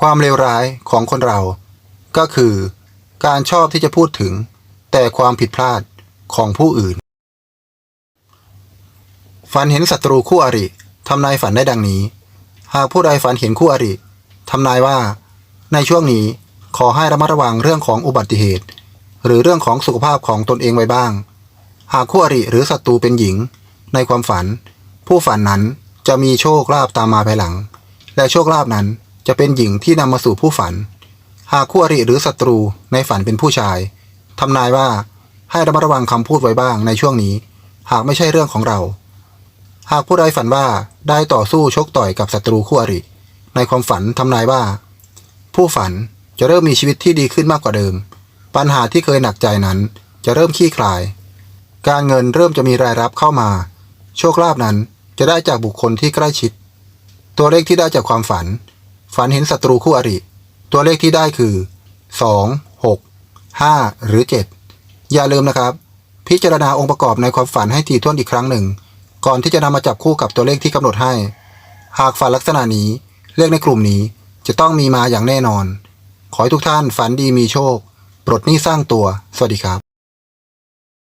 ความเลวร้ายของคนเรา ก็คือ การชอบที่จะพูดถึง แต่ความผิดพลาดของผู้อื่น ฝันเห็นศัตรูคู่อริทำนายฝันได้ดังนี้ หากผู้ใดฝันเห็นคู่อริทำนายว่า ในช่วงนี้ขอให้ระมัดระวังเรื่องของอุบัติเหตุ หรือเรื่องของสุขภาพของตนเองไว้บ้าง หากคู่อริหรือศัตรูเป็นหญิง ในความฝัน ผู้ฝันนั้นจะมีโชคลาภตามมาภายหลัง และโชคลาภนั้น จะเป็นหญิงที่นำมาสู่ผู้ฝัน หากคู่อริหรือศัตรูในฝันเป็นผู้ชายทำนายว่าให้ระมัดระวังคำพูดไว้บ้างในช่วงนี้ หากไม่ใช่เรื่องของเรา หากผู้ใดฝันว่าได้ต่อสู้ชกต่อยกับศัตรูคู่อริ ในความฝันทำนายว่า ผู้ฝันจะเริ่มมีชีวิตที่ดีขึ้นมากกว่าเดิม ปัญหาที่เคยหนักใจนั้นจะเริ่มคลี่คลาย การเงินเริ่มจะมีรายรับเข้ามา โชคลาภนั้นจะได้จากบุคคลที่ใกล้ชิด ตัวเลขที่ได้จากความฝัน ฝันเห็นศัตรูคู่อริ ตัวเลขที่ได้คือ 2 6 5 หรือ 7 อย่าลืมนะครับ พิจารณาองค์ประกอบในความฝันให้ถี่ถ้วนอีกครั้งหนึ่ง ก่อนที่จะนำมาจับคู่กับตัวเลขที่กำหนดให้ หากฝันลักษณะนี้ เลขในกลุ่มนี้จะต้องมีมาอย่างแน่นอน ขอให้ทุกท่านฝันดีมีโชค ปลดหนี้สร้างตัว สวัสดีครับ